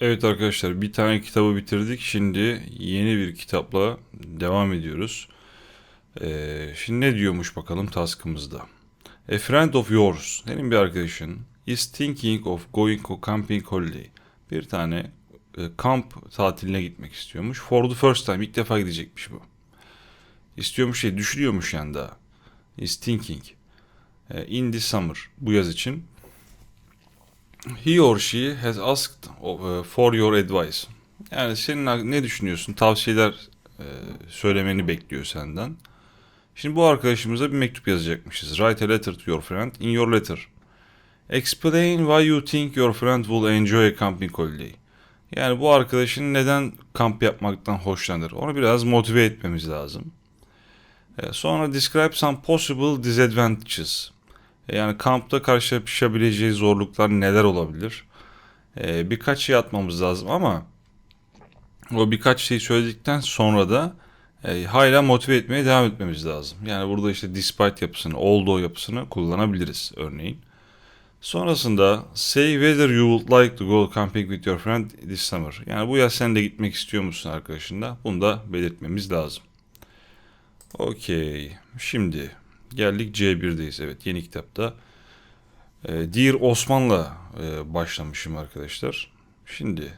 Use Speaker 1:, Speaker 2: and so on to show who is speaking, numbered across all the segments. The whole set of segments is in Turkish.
Speaker 1: Evet arkadaşlar bir tane kitabı bitirdik. Şimdi yeni bir kitapla devam ediyoruz. Ee, şimdi ne diyormuş bakalım taskımızda. A friend of yours, senin bir arkadaşın is thinking of going on camping holiday. Bir tane e, kamp tatiline gitmek istiyormuş. For the first time, ilk defa gidecekmiş bu. İstiyormuş şey, düşünüyormuş yani daha. Is thinking. E, in this summer, bu yaz için. He or she has asked uh, for your advice. Yani senin ne düşünüyorsun? Tavsiyeler e, söylemeni bekliyor senden. Şimdi bu arkadaşımıza bir mektup yazacakmışız. Write a letter to your friend. In your letter. Explain why you think your friend will enjoy a camping holiday. Yani bu arkadaşın neden kamp yapmaktan hoşlanır? Onu biraz motive etmemiz lazım. E, sonra describe some possible disadvantages. E, yani kampta karşılaşabileceği zorluklar neler olabilir? Ee, birkaç şey atmamız lazım ama o birkaç şeyi söyledikten sonra da e, hala motive etmeye devam etmemiz lazım. Yani burada işte despite yapısını, although yapısını kullanabiliriz örneğin. Sonrasında say whether you would like to go camping with your friend this summer. Yani bu yaz sen de gitmek istiyor musun arkadaşınla? Bunu da belirtmemiz lazım. Okey. Şimdi Geldik C1'deyiz. Evet yeni kitapta. E, Dear Osman'la e, başlamışım arkadaşlar. Şimdi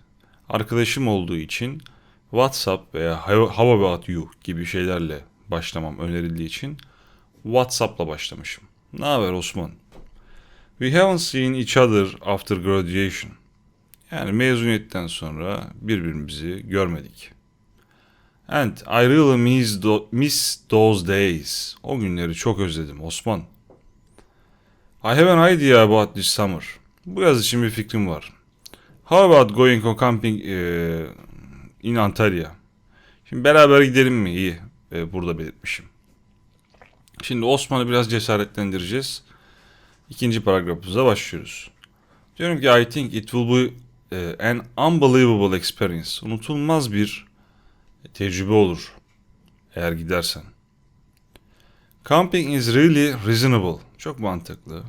Speaker 1: arkadaşım olduğu için WhatsApp veya How About You gibi şeylerle başlamam önerildiği için WhatsApp'la başlamışım. Ne haber Osman? We haven't seen each other after graduation. Yani mezuniyetten sonra birbirimizi görmedik. And I really miss, do miss those days. O günleri çok özledim Osman. I have an idea about this summer. Bu yaz için bir fikrim var. How about going on camping uh, in Antalya? Şimdi beraber gidelim mi? İyi. Ee, burada belirtmişim. Şimdi Osman'ı biraz cesaretlendireceğiz. İkinci paragrafımıza başlıyoruz. Diyorum ki I think it will be uh, an unbelievable experience. Unutulmaz bir tecrübe olur eğer gidersen. Camping is really reasonable. Çok mantıklı.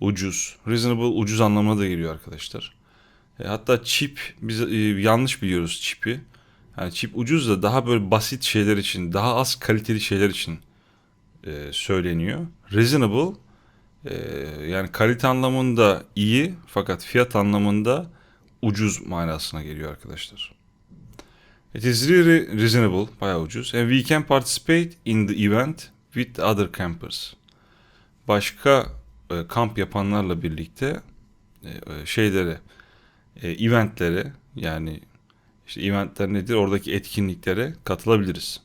Speaker 1: Ucuz. Reasonable ucuz anlamına da geliyor arkadaşlar. E, hatta cheap biz e, yanlış biliyoruz cheap'i. Yani cheap ucuz da daha böyle basit şeyler için, daha az kaliteli şeyler için e, söyleniyor. Reasonable e, yani kalite anlamında iyi fakat fiyat anlamında ucuz manasına geliyor arkadaşlar. It is really reasonable, bayağı ucuz. And we can participate in the event with other campers. Başka e, kamp yapanlarla birlikte e, e, şeylere, e, eventlere yani işte eventler nedir? Oradaki etkinliklere katılabiliriz.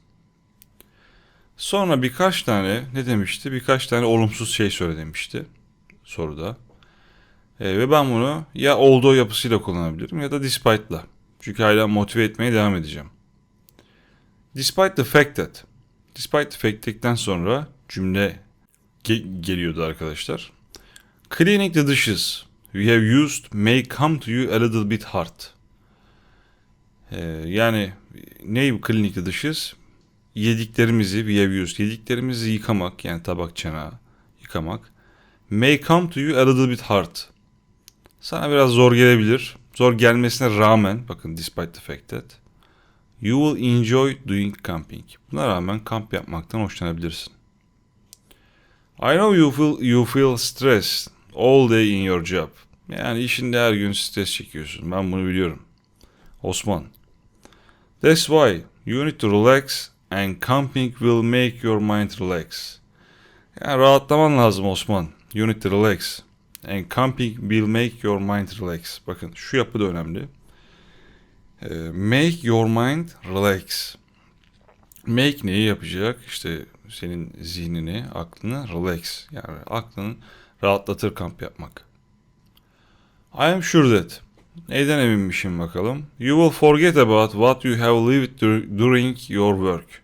Speaker 1: Sonra birkaç tane ne demişti? Birkaç tane olumsuz şey söyle demişti soruda. E, ve ben bunu ya olduğu yapısıyla kullanabilirim ya da despite'la. Çünkü hala motive etmeye devam edeceğim. Despite the fact that. Despite the fact that'ten sonra cümle ge- geliyordu arkadaşlar. Cleaning the dishes we have used may come to you a little bit hard. Ee, yani ne cleaning the dishes? Yediklerimizi we have used. Yediklerimizi yıkamak yani tabak çana yıkamak. May come to you a little bit hard. Sana biraz zor gelebilir. Zor gelmesine rağmen bakın despite the fact that you will enjoy doing camping. Buna rağmen kamp yapmaktan hoşlanabilirsin. I know you feel you feel stressed all day in your job. Yani işinde her gün stres çekiyorsun. Ben bunu biliyorum. Osman. That's why you need to relax and camping will make your mind relax. Yani rahatlaman lazım Osman. You need to relax. And camping will make your mind relax. Bakın şu yapı da önemli. Ee, make your mind relax. Make neyi yapacak? İşte senin zihnini, aklını relax. Yani aklını rahatlatır kamp yapmak. I am sure that. Neyden eminmişim bakalım. You will forget about what you have lived during your work.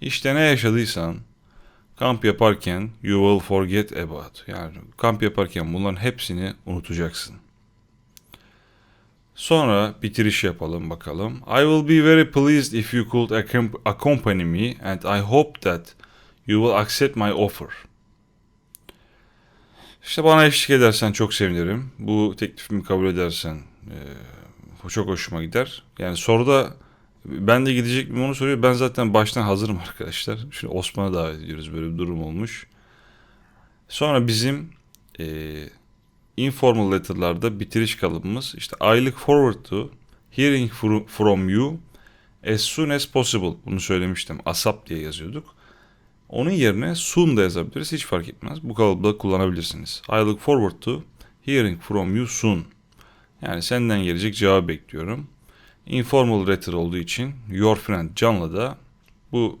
Speaker 1: İşte ne yaşadıysan, Kamp yaparken you will forget about. Yani kamp yaparken bunların hepsini unutacaksın. Sonra bitiriş yapalım bakalım. I will be very pleased if you could accompany me and I hope that you will accept my offer. İşte bana eşlik edersen çok sevinirim. Bu teklifimi kabul edersen e, çok hoşuma gider. Yani soruda ben de gidecek mi onu soruyor. Ben zaten baştan hazırım arkadaşlar. Şimdi Osman'a davet ediyoruz. Böyle bir durum olmuş. Sonra bizim e, informal letter'larda bitiriş kalıbımız işte I look forward to hearing fro- from you as soon as possible. Bunu söylemiştim. ASAP diye yazıyorduk. Onun yerine soon da yazabiliriz. Hiç fark etmez. Bu kalıbı kullanabilirsiniz. I look forward to hearing from you soon. Yani senden gelecek cevabı bekliyorum. Informal letter olduğu için your friend Can'la da bu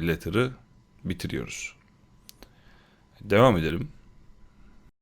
Speaker 1: letter'ı bitiriyoruz. Devam edelim.